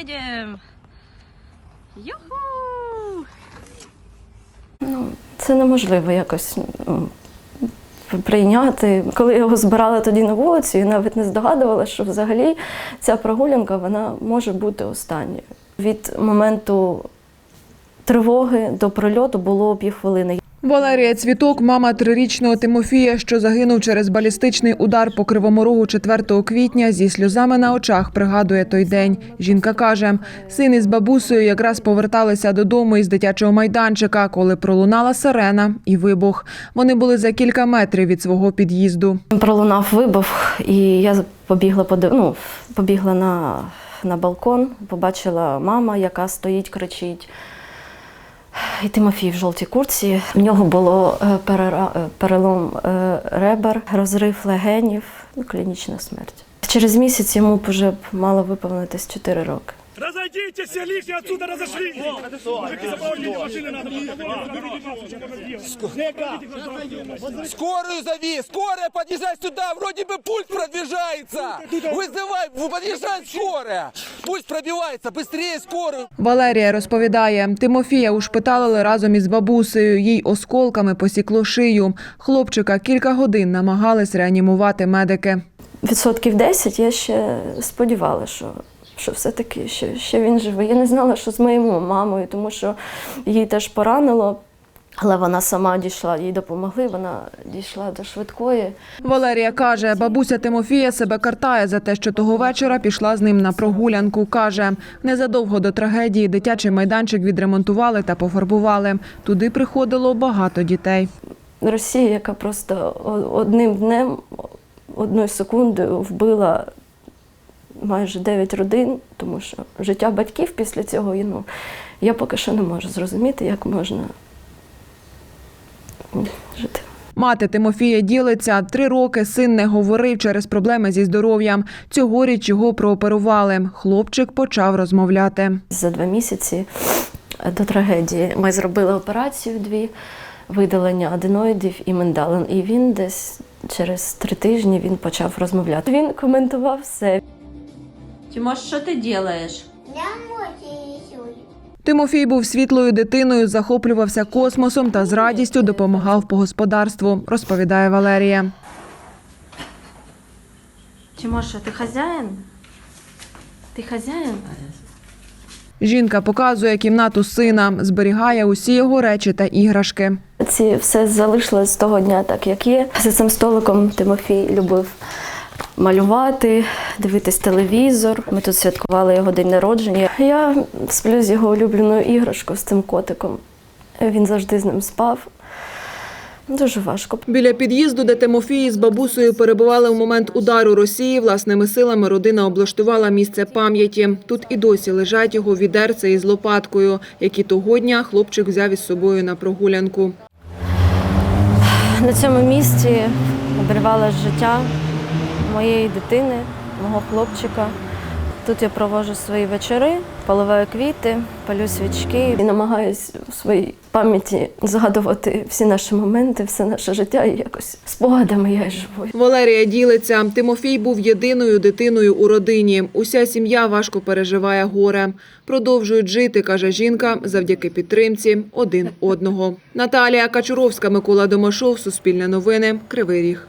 едем! Юху! Це неможливо якось ну, прийняти. Коли я його збирала тоді на вулицю, я навіть не здогадувалася, що взагалі ця прогулянка вона може бути останньою. Від моменту тривоги до прильоту було півхвилини. Валерія Цвіток, мама трирічного Тимофія, що загинув через балістичний удар по кривому рогу 4 квітня, зі сльозами на очах пригадує той день. Жінка каже, син із бабусею якраз поверталися додому із дитячого майданчика, коли пролунала сирена і вибух. Вони були за кілька метрів від свого під'їзду. Пролунав вибух, і я побігла подив... ну, побігла на, на балкон, побачила мама, яка стоїть, кричить. І Тимофій в жовтій курці. В нього було е, е, перелом е, ребер, розрив легенів, ну, клінічна смерть. Через місяць йому вже мало виповнитись 4 роки. Разойдитесь, все лишние отсюда разошлись! Мужики, сопроводите машины надо! Скорую зови! Скорая, подъезжай сюда! Вроде бы пульс продвижается! Вызывай! Подъезжай скорая! Пульс пробивается! Быстрее скорую! Валерія розповідає, Тимофія ушпиталили разом із бабусею. Їй осколками посікло шию. Хлопчика кілька годин намагались реанімувати медики. Відсотків 10 я ще сподівалася, що, що все-таки ще, ще він живий. Я не знала, що з моєю мамою, тому що їй теж поранило. Але вона сама дійшла, їй допомогли, вона дійшла до швидкої. Валерія каже, бабуся Тимофія себе картає за те, що того вечора пішла з ним на прогулянку. Каже, незадовго до трагедії дитячий майданчик відремонтували та пофарбували. Туди приходило багато дітей. Росія, яка просто одним днем, одною секундою вбила майже 9 родин, тому що життя батьків після цього, ну, я поки що не можу зрозуміти, як можна жити. Мати Тимофія ділиться. Три роки син не говорив через проблеми зі здоров'ям. Цьогоріч його прооперували. Хлопчик почав розмовляти. За два місяці до трагедії ми зробили операцію дві, видалення аденоїдів і миндалин. І він десь через три тижні він почав розмовляти. Він коментував все. Тимош, что ты делаешь? Я мочи рисую. Тимофій був світлою дитиною, захоплювався космосом та з радістю допомагав по господарству, розповідає Валерія. Тимоша, ты хозяин? Ты хозяин? Жінка показує кімнату сина, зберігає усі його речі та іграшки. Ці все залишилось з того дня, так як є. За цим столиком Тимофій любив малювати, дивитись телевізор. Ми тут святкували його день народження. Я сплю з його улюбленою іграшкою з цим котиком. Він завжди з ним спав. Дуже важко. Біля під'їзду, де Тимофій з бабусею перебували в момент удару Росії, власними силами родина облаштувала місце пам'яті. Тут і досі лежать його відерце із лопаткою, які того дня хлопчик взяв із собою на прогулянку. На цьому місці обривалось життя моєї дитини, мого хлопчика. Тут я проводжу свої вечори, поливаю квіти, палю свічки і намагаюся у своїй пам'яті згадувати всі наші моменти, все наше життя і якось спогадами я живу. Валерія ділиться. Тимофій був єдиною дитиною у родині. Уся сім'я важко переживає горе. Продовжують жити, каже жінка, завдяки підтримці один одного. Наталія Качуровська, Микола Домашов, Суспільне новини, Кривий Ріг.